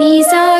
Nisa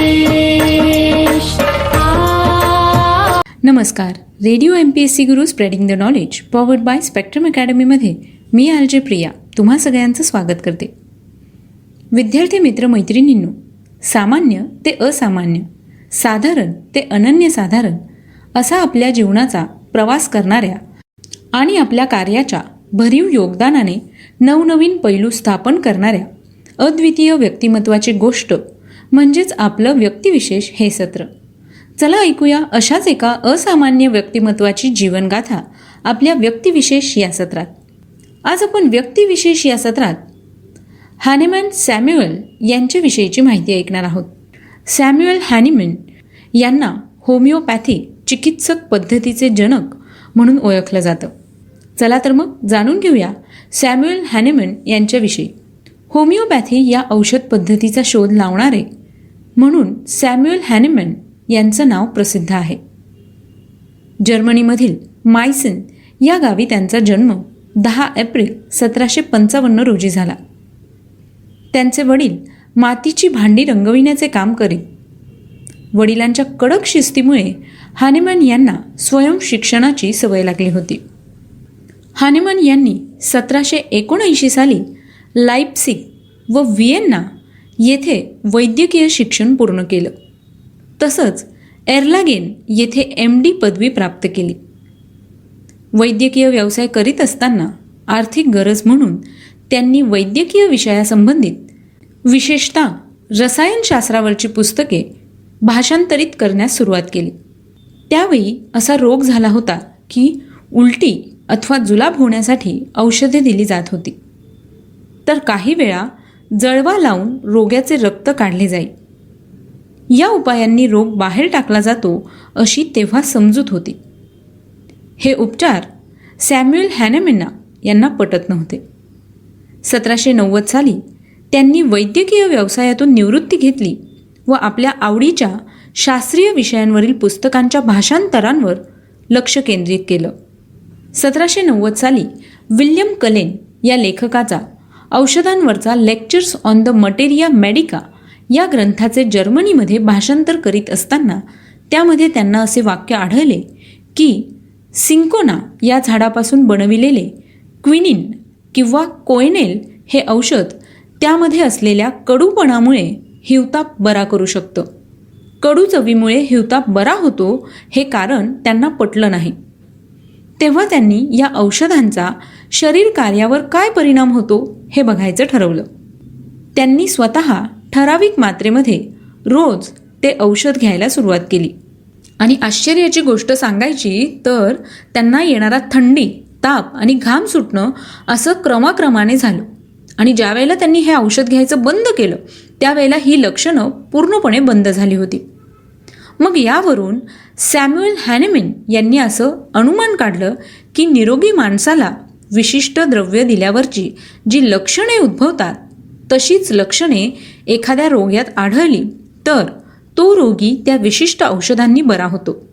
नमस्कार. Radio M P S C Guru spreading the knowledge powered by Spectrum अकॅडमीमध्ये मी R J Priya तुम्हा सगळ्यांचं स्वागत करते. विद्यार्थी मित्र मैत्रिणींनो सामान्य ते असामान्य साधारण ते अनन्यसाधारण असा आपल्या जीवनाचा प्रवास करणाऱ्या आणि आपल्या कार्याच्या भरीव योगदानाने नवनवीन पैलू स्थापन करणाऱ्या अद्वितीय व्यक्तिमत्वाची गोष्ट म्हणजेच आपलं व्यक्तिविशेष हे सत्र. चला ऐकूया अशाच एका असामान्य व्यक्तिमत्वाची जीवनगाथा आपल्या व्यक्तिविशेष या सत्रात. आज आपण व्यक्तिविशेष या सत्रात हॅनिमॅन सॅम्युअल यांच्याविषयीची माहिती ऐकणार आहोत. सॅम्युअल हॅनिमॅन यांना होमिओपॅथी चिकित्सक पद्धतीचे जनक म्हणून ओळखलं जातं. चला तर मग जाणून घेऊया सॅम्युअल हॅनिमॅन यांच्याविषयी. होमिओपॅथी या औषध पद्धतीचा शोध लावणारे म्हणून सॅम्युअल हॅनिमॅन यांचं नाव प्रसिद्ध आहे. जर्मनीमधील मायसिन या गावी त्यांचा जन्म दहा एप्रिल सतराशे पंचावन्न रोजी झाला. त्यांचे वडील मातीची भांडी रंगविण्याचे काम करीत. वडिलांच्या कडक शिस्तीमुळे हानेमन यांना स्वयंशिक्षणाची सवय लागली होती. हानेमन यांनी सतराशे एकोणऐंशी साली लाईप्सिक व व्हिएन्ना येथे वैद्यकीय शिक्षण पूर्ण केलं. तसंच एर्लागेन येथे एम डी पदवी प्राप्त केली. वैद्यकीय व्यवसाय करीत असताना आर्थिक गरज म्हणून त्यांनी वैद्यकीय विषयासंबंधित विशेषतः रसायनशास्त्रावरची पुस्तके भाषांतरित करण्यास सुरुवात केली. त्यावेळी असा रोग झाला होता की उलटी अथवा जुलाब होण्यासाठी औषधे दिली जात होती. तर काही वेळा जळवा लावून रोग्याचे रक्त काढले जाई. या उपायांनी रोग बाहेर टाकला जातो अशी तेव्हा समजूत होती. हे उपचार सॅम्युअल हॅनेमेना यांना पटत नव्हते. सतराशे नव्वद साली त्यांनी वैद्यकीय व्यवसायातून निवृत्ती घेतली व आपल्या आवडीच्या शास्त्रीय विषयांवरील पुस्तकांच्या भाषांतरांवर लक्ष केंद्रित केलं. सतराशे नव्वद साली विल्यम कलेन या लेखकाचा औषधांवरचा lectures on the materia medica या ग्रंथाचे जर्मनीमध्ये भाषांतर करीत असताना त्यामध्ये त्यांना असे वाक्य आढळले की सिंकोना या झाडापासून बनविलेले क्विनिन किंवा कोयनेल हे औषध त्यामध्ये असलेल्या कडूपणामुळे हिवताप बरा करू शकतं. कडू चवीमुळे हिवताप बरा होतो हे कारण त्यांना पटलं नाही. तेव्हा त्यांनी या औषधांचा शरीर कार्यावर काय परिणाम होतो हे बघायचं ठरवलं. त्यांनी स्वतः ठराविक मात्रेमध्ये रोज ते औषध घ्यायला सुरुवात केली. आणि आश्चर्याची गोष्ट सांगायची तर त्यांना येणारा थंडी ताप आणि घाम सुटणं असं क्रमाक्रमाने झालं. आणि ज्यावेळेला त्यांनी हे औषध घ्यायचं बंद केलं त्यावेळेला ही लक्षणं पूर्णपणे बंद झाली होती. मग यावरून सॅम्युअल हॅनेमिन यांनी असं अनुमान काढलं की निरोगी माणसाला विशिष्ट द्रव्य दिल्यावरची जी लक्षणे उद्भवतात तशीच लक्षणे एखाद्या रोग्यात आढळली तर तो रोगी त्या विशिष्ट औषधांनी बरा होतो.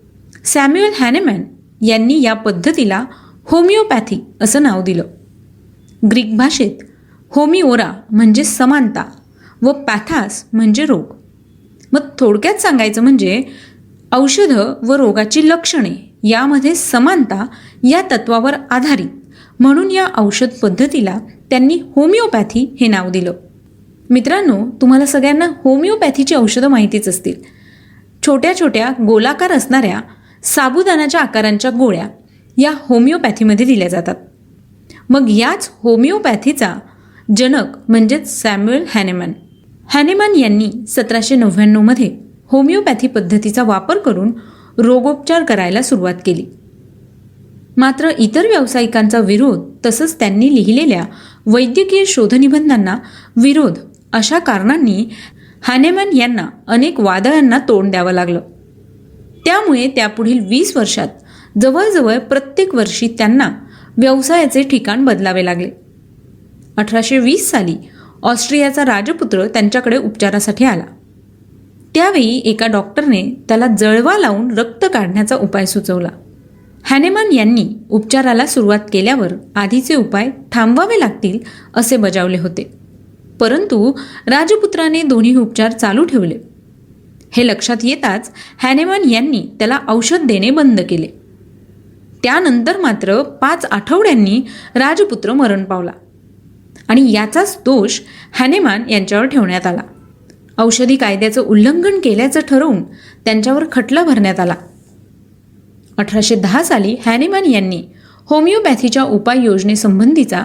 सॅम्युअल हॅनेमॅन यांनी या पद्धतीला होमिओपॅथी असं नाव दिलं. ग्रीक भाषेत होमिओरा म्हणजे समानता व पॅथास म्हणजे रोग. मग थोडक्यात सांगायचं म्हणजे औषधं व रोगाची लक्षणे यामध्ये समानता या तत्वावर आधारित म्हणून या औषध पद्धतीला त्यांनी होमिओपॅथी हे नाव दिलं. मित्रांनो तुम्हाला सगळ्यांना होमिओपॅथीची औषधं माहितीच असतील. छोट्या छोट्या गोलाकार असणाऱ्या साबुदानाच्या आकारांच्या गोळ्या या होमिओपॅथीमध्ये दिल्या जातात. मग याच होमिओपॅथीचा जनक म्हणजेच सॅम्युएल हॅनेमॅन. हॅनेमॅन यांनी सतराशे नव्याण्णवमध्ये होमिओपॅथी पद्धतीचा वापर करून रोगोपचार करायला सुरुवात केली. मात्र इतर व्यावसायिकांचा विरोध तसंच त्यांनी लिहिलेल्या वैद्यकीय शोधनिबंधांना विरोध अशा कारणांनी हॅनेमॅन यांना अनेक वादळांना तोंड द्यावं लागलं. त्यामुळे त्यापुढील वीस वर्षात जवळजवळ प्रत्येक वर्षी त्यांना व्यवसायाचे ठिकाण बदलावे लागले. अठराशे वीस साली ऑस्ट्रियाचा राजपुत्र त्यांच्याकडे उपचारासाठी आला. त्यावेळी एका डॉक्टरने त्याला जळवा लावून रक्त काढण्याचा उपाय सुचवला. हॅनेमन यांनी उपचाराला सुरुवात केल्यावर आधीचे उपाय थांबवावे लागतील असे बजावले होते. परंतु राजपुत्राने दोन्ही उपचार चालू ठेवले. हे लक्षात येताच हॅनेमन यांनी त्याला औषध देणे बंद केले. त्यानंतर मात्र पाच आठवड्यांनी राजपुत्र मरण पावला आणि याचाच दोष हॅनेमान यांच्यावर ठेवण्यात आला. औषधी कायद्याचं उल्लंघन केल्याचं ठरवून त्यांच्यावर खटला भरण्यात आला. अठराशे दहा साली हॅनेमॅन यांनी होमिओपॅथीच्या उपाययोजनेसंबंधीचा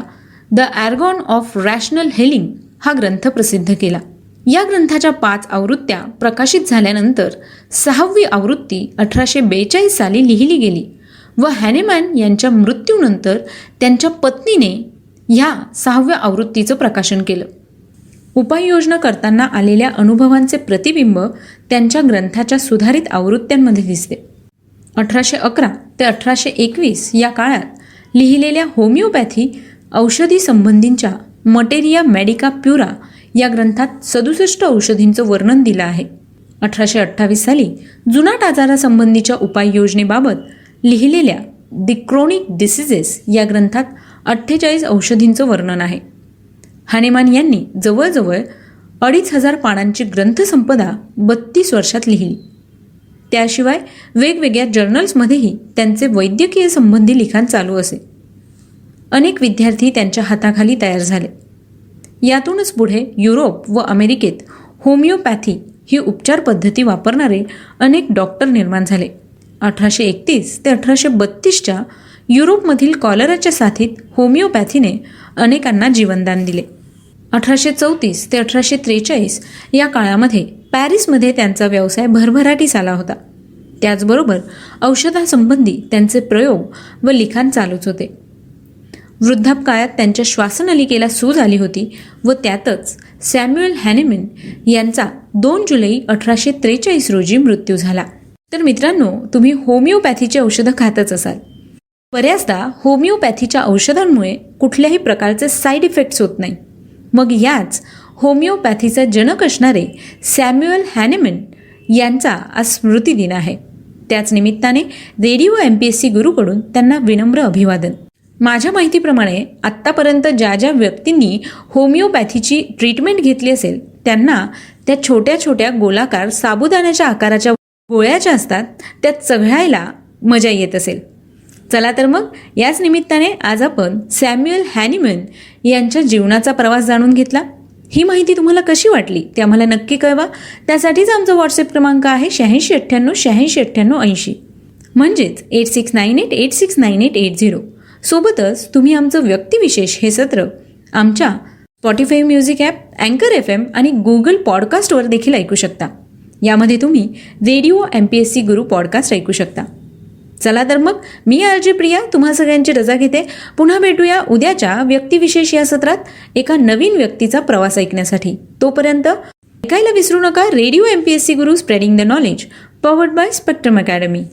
the Organon of Rational Healing हा ग्रंथ प्रसिद्ध केला. या ग्रंथाच्या पाच आवृत्त्या प्रकाशित झाल्यानंतर सहावी आवृत्ती अठराशे बेचाळीस साली लिहिली गेली व हॅनेमॅन यांच्या मृत्यूनंतर त्यांच्या पत्नीने ह्या सहाव्या आवृत्तीचं प्रकाशन केलं. उपाययोजना करताना आलेल्या अनुभवांचे प्रतिबिंब त्यांच्या ग्रंथाच्या सुधारित आवृत्त्यांमध्ये दिसते. अठराशे अकरा ते अठराशे एकवीस या काळात लिहिलेल्या होमिओपॅथी औषधी संबंधींच्या मटेरिया मेडिका प्युरा या ग्रंथात सदुसष्ट औषधींचं वर्णन दिलं आहे. अठराशे अठ्ठावीस साली जुनाट आजारासंबंधीच्या उपाययोजनेबाबत लिहिलेल्या दि क्रोनिक डिसिजेस या ग्रंथात अठ्ठेचाळीस औषधींचं वर्णन आहे. हानेमान यांनी जवळजवळ अडीच हजार पानांची ग्रंथसंपदा बत्तीस वर्षात लिहिली. त्याशिवाय वेगवेगळ्या जर्नल्समध्येही त्यांचे वैद्यकीय संबंधी लिखाण चालू असे. अनेक विद्यार्थी त्यांच्या हाताखाली तयार झाले. यातूनच पुढे युरोप व अमेरिकेत होमिओपॅथी ही उपचार पद्धती वापरणारे अनेक डॉक्टर निर्माण झाले. अठराशे एकतीस ते अठराशे बत्तीसच्या युरोपमधील कॉलराच्या साथीत होमिओपॅथीने अनेकांना जीवनदान दिले. अठराशे चौतीस ते अठराशे त्रेचाळीस या काळामध्ये पॅरिसमध्ये त्यांचा व्यवसाय भरभराटीस आला होता. त्याचबरोबर औषधासंबंधी त्यांचे प्रयोग व लिखाण चालूच होते. वृद्धापकाळात त्यांच्या श्वासनलिकेला सूज आली होती व त्यातच सॅम्युएल हॅनेमिन यांचा दोन जुलै अठराशे त्रेचाळीस रोजी मृत्यू झाला. तर मित्रांनो तुम्ही होमिओपॅथीची औषधं खातच असाल. बऱ्याचदा होमिओपॅथीच्या औषधांमुळे कुठल्याही प्रकारचे साईड इफेक्ट्स होत नाही. मग याच होमिओपॅथीचा जनक असणारे सॅम्युअल हॅनेमिन यांचा आज स्मृतिदिन आहे. त्याच निमित्ताने radio M P S C गुरुकडून त्यांना विनम्र अभिवादन. माझ्या माहितीप्रमाणे आत्तापर्यंत ज्या ज्या व्यक्तींनी होमिओपॅथीची ट्रीटमेंट घेतली असेल त्यांना त्या छोट्या छोट्या गोलाकार साबुदाण्याच्या आकाराच्या गोळ्या ज्या असतात त्या चघळायला मजा येत असेल. चला तर मग याच निमित्ताने आज आपण सॅम्युअल हॅनिमन यांच्या जीवनाचा प्रवास जाणून घेतला. ही माहिती तुम्हाला कशी वाटली ते आम्हाला नक्की कळवा. त्यासाठीच आमचा व्हॉट्सअप क्रमांक आहे शहाऐंशी अठ्ठ्याण्णव शहाऐंशी अठ्ठ्याण्णव ऐंशी. म्हणजेच eight six nine eight eight six nine eight eight zero सोबतच तुम्ही आमचं व्यक्तिविशेष हे सत्र आमच्या स्पॉटीफाय म्युझिक ॲप अँकर एफ एम आणि गुगल पॉडकास्टवर देखील ऐकू शकता. यामध्ये तुम्ही radio M P S C Guru podcast ऐकू शकता. चला तर मग मी आरजे प्रिया तुम्हा सगळ्यांची रजा घेते. पुन्हा भेटूया उद्याच्या व्यक्तिविशेष या सत्रात एका नवीन व्यक्तीचा प्रवास ऐकण्यासाठी. तोपर्यंत ऐकायला विसरू नका radio M P S C Guru spreading the knowledge powered by Spectrum Academy